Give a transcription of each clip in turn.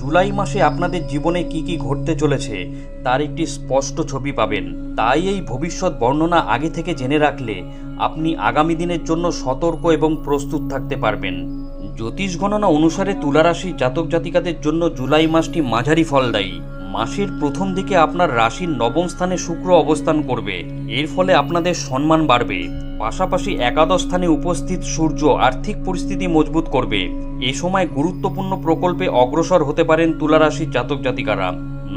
জুলাই মাসে আপনাদের জীবনে কি কি ঘটতে চলেছে, তার একটি স্পষ্ট ছবি পাবেন। তাই এই ভবিষ্যৎ বর্ণনা আগে থেকে জেনে রাখলে আপনি আগামী দিনের জন্য সতর্ক এবং প্রস্তুত থাকতে পারবেন। জ্যোতিষ গণনা অনুসারে তুলারাশি জাতক জাতিকাদের জন্য জুলাই মাসটি মাঝারি ফলদায়ী। মাসের প্রথম দিকে আপনার রাশির নবম স্থানে শুক্র অবস্থান করবে। এর ফলে আপনাদের সম্মান বাড়বে। পাশাপাশি একাদশ স্থানে উপস্থিত সূর্য আর্থিক পরিস্থিতি মজবুত করবে। এ সময় গুরুত্বপূর্ণ প্রকল্পে অগ্রসর হতে পারেন তুলারাশির জাতক জাতিকারা।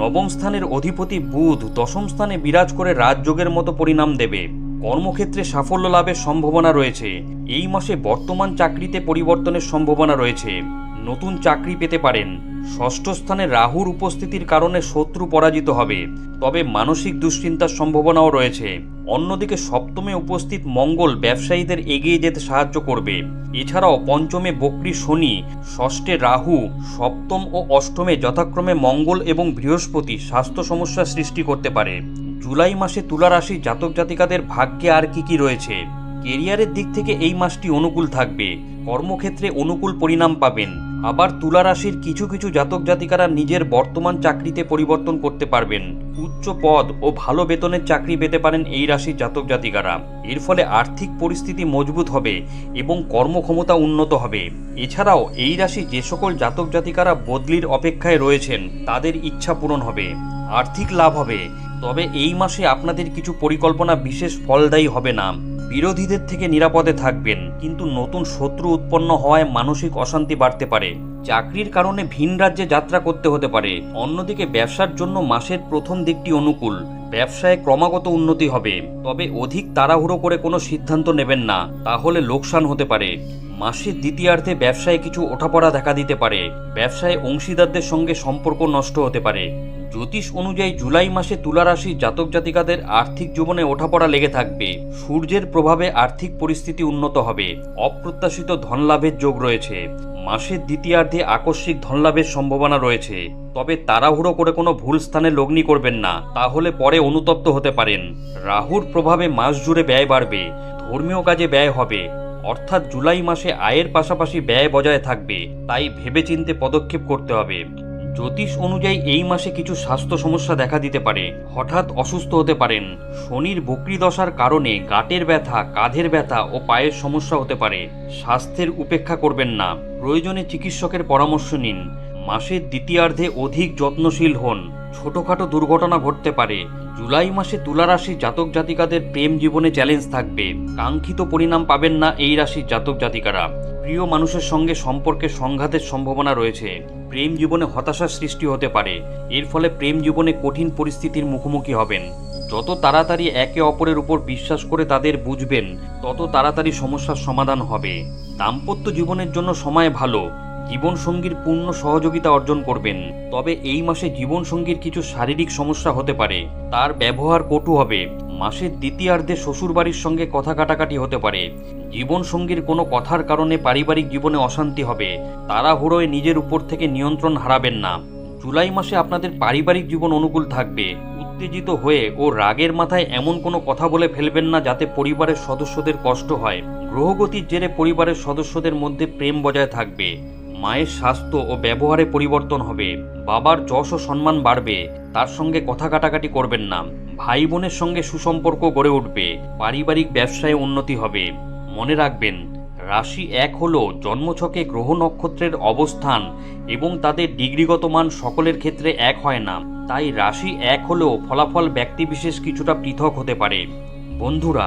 নবম স্থানের অধিপতি বুধ দশম স্থানে বিরাজ করে রাজযোগের মতো পরিণাম দেবে। কর্মক্ষেত্রে সাফল্য লাভের সম্ভাবনা রয়েছে। এই মাসে বর্তমান চাকরিতে পরিবর্তনের সম্ভাবনা রয়েছে। নতুন চাকরি পেতে পারেন। ষষ্ঠ স্থানে রাহুর উপস্থিতির কারণে শত্রু পরাজিত হবে। তবে মানসিক দুশ্চিন্তার সম্ভাবনাও রয়েছে। অন্যদিকে সপ্তমে উপস্থিত মঙ্গল ব্যবসায়ীদের এগিয়ে যেতে সাহায্য করবে। এছাড়াও পঞ্চমে বক্রী শনি, ষষ্ঠে রাহু, সপ্তম ও অষ্টমে যথাক্রমে মঙ্গল এবং বৃহস্পতি স্বাস্থ্য সমস্যা সৃষ্টি করতে পারে। জুলাই মাসে তুলা রাশি জাতক জাতিকাদের ভাগ্যে আর কি কি রয়েছে? কেরিয়ারের দিক থেকে এই মাসটি অনুকূল থাকবে। কর্মক্ষেত্রে অনুকূল পরিণাম পাবেন। আবার তুলা রাশির কিছু কিছু জাতক জাতিকারা নিজের বর্তমান চাকরিতে পরিবর্তন করতে পারবেন। উচ্চ পদ ও ভালো বেতনের চাকরি পেতে পারেন এই রাশির জাতক জাতিকারা। এর ফলে আর্থিক পরিস্থিতি মজবুত হবে এবং কর্মক্ষমতা উন্নত হবে। এছাড়াও এই রাশি যে সকল জাতক জাতিকারা বদলির অপেক্ষায় রয়েছেন, তাদের ইচ্ছা পূরণ হবে, আর্থিক লাভ হবে। তবে এই মাসে আপনাদের কিছু পরিকল্পনা বিশেষ ফলদায়ী হবে না। বিরোধীদের থেকে নিরাপদে থাকবেন, কিন্তু নতুন শত্রু উৎপন্ন হওয়ায় মানসিক অশান্তি বাড়তে পারে। চাকরির কারণে ভিন রাজ্যে যাত্রা করতে হতে পারে। অন্যদিকে ব্যবসার জন্য মাসের প্রথম দিকটি অনুকূল। ব্যবসায় ক্রমাগত উন্নতি হবে। তবে অধিক তাড়াহুড়ো করে কোনো সিদ্ধান্ত নেবেন না, তাহলে লোকসান হতে পারে। মাসের দ্বিতীয়ার্ধে ব্যবসায় কিছু ওঠাপড়া দেখা দিতে পারে। ব্যবসায় অংশীদারদের সঙ্গে সম্পর্ক নষ্ট হতে পারে। জ্যোতিষ অনুযায়ী জুলাই মাসে তুলা রাশি জাতক জাতিকাদের আর্থিক জীবনে ওঠাপড়া লেগে থাকবে। সূর্যের প্রভাবে আর্থিক পরিস্থিতি উন্নত হবে। অপ্রত্যাশিত ধনলাভের যোগ রয়েছে। মাসের দ্বিতীয়ার্ধে আকস্মিক ধনলাভের সম্ভাবনা রয়েছে। তবে তাড়াহুড়ো করে কোনো ভুল স্থানে লগ্নি করবেন না। তাহলে পরে অনুতপ্ত হতে পারেন। রাহুর প্রভাবে মাস জুড়ে ব্যয় বাড়বে। ধর্মীয় কাজে ব্যয় হবে। অর্থাৎ জুলাই মাসে আয়ের পাশাপাশি ব্যয় বজায় থাকবে। তাই ভেবেচিন্তে পদক্ষেপ করতে হবে। জ্যোতিষ অনুযায়ী এই মাসে কিছু স্বাস্থ্য সমস্যা দেখা দিতে পারে। হঠাৎ অসুস্থ হতে পারেন। শনির বক্রি দশার কারণে গাটের ব্যথা, কাঁধের ব্যথা ও পায়ের সমস্যা হতে পারে। স্বাস্থ্যের উপেক্ষা করবেন না। প্রয়োজনে চিকিৎসকের পরামর্শ নিন। মাসের দ্বিতীয়ার্ধে অধিক যত্নশীল হন। ছোটখাটো দুর্ঘটনা ঘটতে পারে। জুলাই মাসে তুলা রাশির জাতক জাতিকাদের প্রেম জীবনে চ্যালেঞ্জ থাকবে। কাঙ্ক্ষিত পরিণাম পাবেন না এই রাশির জাতক জাতিকারা। প্রিয় মানুষের সঙ্গে সম্পর্কে সংঘাতের সম্ভাবনা রয়েছে। প্রেম জীবনে হতাশার সৃষ্টি হতে পারে। এর ফলে প্রেম জীবনে কঠিন পরিস্থিতির মুখোমুখি হবেন। যত তাড়াতাড়ি একে অপরের উপর বিশ্বাস করে তাদের বুঝবেন, তত তাড়াতাড়ি সমস্যার সমাধান হবে। দাম্পত্য জীবনের জন্য সময় ভালো। জীবনসঙ্গীর পূর্ণ সহযোগিতা অর্জন করবেন। তবে এই মাসে জীবনসঙ্গীর কিছু শারীরিক সমস্যা হতে পারে। তার ব্যবহার কটু হবে। মাসের দ্বিতীয়ার্ধে শ্বশুরবাড়ির সঙ্গে কথা কাটাকাটি হতে পারে। জীবনসঙ্গীর কোনো কথার কারণে পারিবারিক জীবনে অশান্তি হবে। তাড়াহুড়োয় নিজের উপর থেকে নিয়ন্ত্রণ হারাবেন না। জুলাই মাসে আপনাদের পারিবারিক জীবন অনুকূল থাকবে। উত্তেজিত হয়ে ও রাগের মাথায় এমন কোনো কথা বলে ফেলবেন না যাতে পরিবারের সদস্যদের কষ্ট হয়। গ্রহগতির জেরে পরিবারের সদস্যদের মধ্যে প্রেম বজায় থাকবে। মায়ের স্বাস্থ্য ও ব্যবহারে পরিবর্তন হবে। বাবার যশ ও সম্মান বাড়বে। তার সঙ্গে কথা কাটাকাটি করবেন না। ভাই বোনের সঙ্গে সুসম্পর্ক গড়ে উঠবে। পারিবারিক ব্যবসায় উন্নতি হবে। মনে রাখবেন, রাশি এক হল জন্মছকে গ্রহ নক্ষত্রের অবস্থান এবং তাদের ডিগ্রিগত মান সকলের ক্ষেত্রে এক হয় না। তাই রাশি এক হলেও ফলাফল ব্যক্তিবিশেষ কিছুটা পৃথক হতে পারে। বন্ধুরা